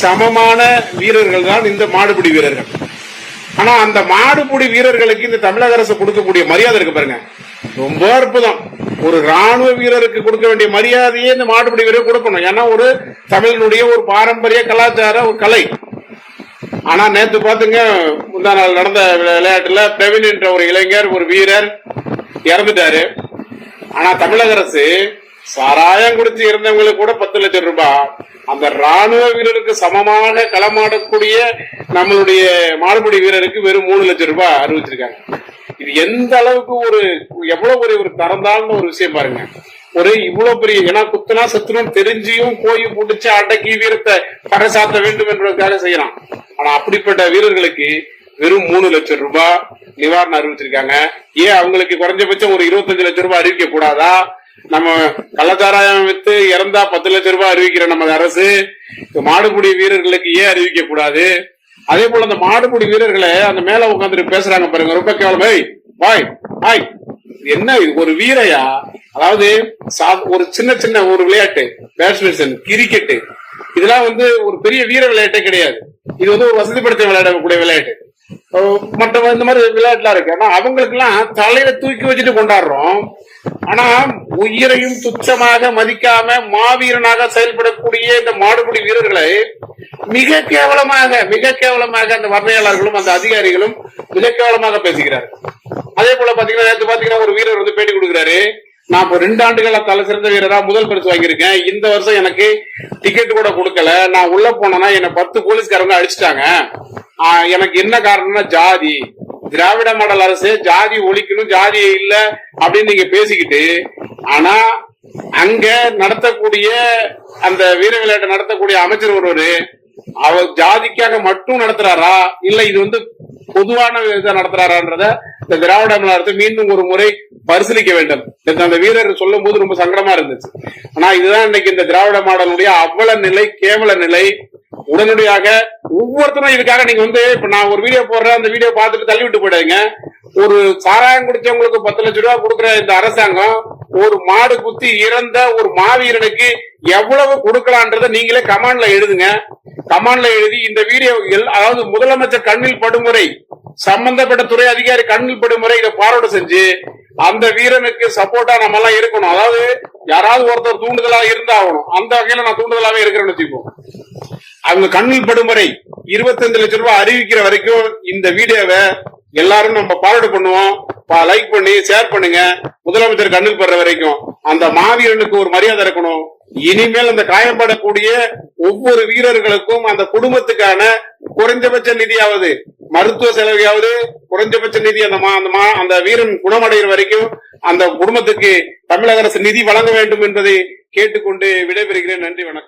சமமான வீரர்கள் தான் இந்த மாடுபிடி வீரர்கள். ஆனா அந்த மாடுபிடி வீரர்களுக்கு இந்த தமிழக அரசு கொடுக்கக்கூடிய மரியாதை இருக்கு பாருங்க. ரொம்ப அற்புதம். ஒரு ராணுவ வீரருக்கு கொடுக்க வேண்டிய மரியாதையே இந்த மாடுபிடி வீரர் கொடுக்கணும். ஏன்னா ஒரு தமிழனுடைய ஒரு பாரம்பரிய கலாச்சார ஒரு கலை. ஆனா நேத்து பாத்துங்க முந்தா நாள் நடந்த விளையாட்டுல பிரவீன் என்ற ஒரு இளைஞர் ஒரு வீரர் இறந்துட்டாரு. ஆனா தமிழக அரசு சாராயம் குடிச்சு இருந்தவங்களுக்கு கூட பத்து லட்சம் ரூபாய் அந்த ராணுவ வீரருக்கு சமமாக களமாடக்கூடிய நம்மளுடைய மாடுபடி வீரருக்கு வெறும் மூணு லட்சம் ரூபாய் அறிவிச்சிருக்காங்க. இது எந்த அளவுக்கு ஒரு எவ்வளவு ஒரு ஒரு தரந்தாழ்ந்த ஒரு விஷயம் பாருங்க. ஒரு இவ்வளவு பெரிய ஏன்னா குத்தனா சத்துணும் தெரிஞ்சியும் போய் புடிச்சு அடக்கி வீரத்தை பறைசாத்த வேண்டும் என்பதற்காக செய்யலாம். ஆனா அப்படிப்பட்ட வீரர்களுக்கு வெறும் மூணு லட்சம் ரூபாய் நிவாரணம் அறிவிச்சிருக்காங்க. ஏன் அவங்களுக்கு குறைஞ்சபட்சம் ஒரு இருபத்தஞ்சு லட்சம் ரூபாய் அறிவிக்க கூடாதா நம்ம கள்ளச்சாராயம் வித்து இறந்தா பத்து லட்சம் ரூபாய் அறிவிக்கிற நமது அரசு இந்த மாடுபிடி வீரர்களுக்கு ஏன் அறிவிக்க கூடாது? அதே போல அந்த மாடுபிடி வீரர்களை அந்த மேல உட்காந்துட்டு பேசுறாங்க பாருங்க ரொம்ப கேவலம். பாய் பாய். என்ன ஒரு வீரையா? அதாவது சா- ஒரு சின்ன சின்ன ஒரு விளையாட்டு பேட்ஸ்மேன் கிரிக்கெட் இதெல்லாம் வந்து ஒரு பெரிய வீர விளையாட்டே கிடையாது. இது வந்து ஒரு வசதிப்படுத்த விளையாடக்கூடிய விளையாட்டு. மற்ற இந்த மாதிரி விளையாட்டுலாம் இருக்கு. ஆனா அவங்களுக்கு எல்லாம் தலையில தூக்கி வச்சுட்டு கொண்டாடுறோம். ஆனா உயிரையும் துச்சமாக மதிக்காம மாவீரனாக செயல்படக்கூடிய இந்த மாடுபிடி வீரர்களை மிக கேவலமாக மிக கேவலமாக அந்த வர்ணையாளர்களும் அந்த அதிகாரிகளும் மிக கேவலமாக பேசுகிறார். அதே போல பாத்தீங்கன்னா பாத்தீங்கன்னா ஒரு வீரர் வந்து பேட்டி கொடுக்குறாரு. நான் இப்போ ரெண்டு ஆண்டுகள தலை சிறந்த வீரரா முதல் பரிசு வாங்கியிருக்கேன். இந்த வருஷம் எனக்கு டிக்கெட் கூட கொடுக்கல. நான் உள்ள போனேன்னா என்ன பத்து போலீஸ்காரங்க அடிச்சிட்டாங்க. எனக்கு என்ன காரணம்னா ஜாதி. திராவிட மாடல் அரசு ஜாதி ஒழிக்கணும் ஜாதி இல்ல அப்படின்னு நீங்க பேசிக்கிட்டு ஆனா அங்க நடத்தக்கூடிய அந்த வீர விளையாட்டு நடத்தக்கூடிய அமைச்சர் ஒருவரு அவர் ஜாதிக்காக மட்டும் நடத்துறாரா? இல்ல இது வந்து பொதுவான இதை நடத்துறாரான்றத இந்த திராவிட மாடல் அரசு மீண்டும் ஒரு முறை பரிசீலிக்க வேண்டும். அந்த வீரர் சொல்லும் போது ரொம்ப சங்கடமா இருந்துச்சு. ஆனா இதுதான் இன்னைக்கு இந்த திராவிட மாடலுடைய அவ்வள நிலை கேவல நிலை. உடனடியாக ஒவ்வொருத்தரும் இதுக்காக நீங்க வந்து இப்ப நான் ஒரு வீடியோ போடுறேன் அந்த வீடியோ பார்த்துட்டு தள்ளி விட்டு போயிடுங்க ஒரு சாராயம் குடிச்சவங்களுக்கு பத்து லட்சம் ரூபாய் கொடுக்குற இந்த அரசாங்கம் ஒரு மாடு குத்தி இறந்த ஒரு மாவீரனுக்கு எவ்வளவு கொடுக்கலான்றத நீங்களே கமாண்ட்ல எழுதுங்க. கமாண்ட்ல எழுதி இந்த வீடியோ எல்- அதாவது முதலமைச்சர் கண்ணில் படுமுறை சம்பந்தப்பட்ட துறை அதிகாரி கண்ணில் படுமுறை இதை பாரோட செஞ்சு அந்த வீரனுக்கு சப்போர்ட்டா நம்ம எல்லாம் இருக்கணும். அதாவது யாராவது ஒருத்தர் தூண்டுதலா இருந்தாகணும் அந்த வகையில நான் தூண்டுதலாவே இருக்கிறேன்னு வச்சுப்போம் அவங்க கண்ணில் படுமுறை இருபத்தஞ்சு லட்சம் ரூபாய் அறிவிக்கிற வரைக்கும் இந்த வீடியோவை எல்லாரும் நம்ம ஃபார்வர்டு பண்ணுவோம். லைக் பண்ணி ஷேர் பண்ணுங்க. முதலமைச்சர் கண்ணில் படுற வரைக்கும் அந்த மாவீரனுக்கு ஒரு மரியாதை இருக்கணும். இனிமேல் அந்த காயப்படக்கூடிய ஒவ்வொரு வீரர்களுக்கும் அந்த குடும்பத்துக்கான குறைஞ்சபட்ச நிதியாவது மருத்துவ செலவையாவது குறைஞ்சபட்ச நிதி அந்த அந்த அந்த வீரன் குணமடைகிற வரைக்கும் அந்த குடும்பத்துக்கு தமிழக அரசு நிதி வழங்க வேண்டும் என்பதை கேட்டுக்கொண்டு விடைபெறுகிறேன். நன்றி வணக்கம்.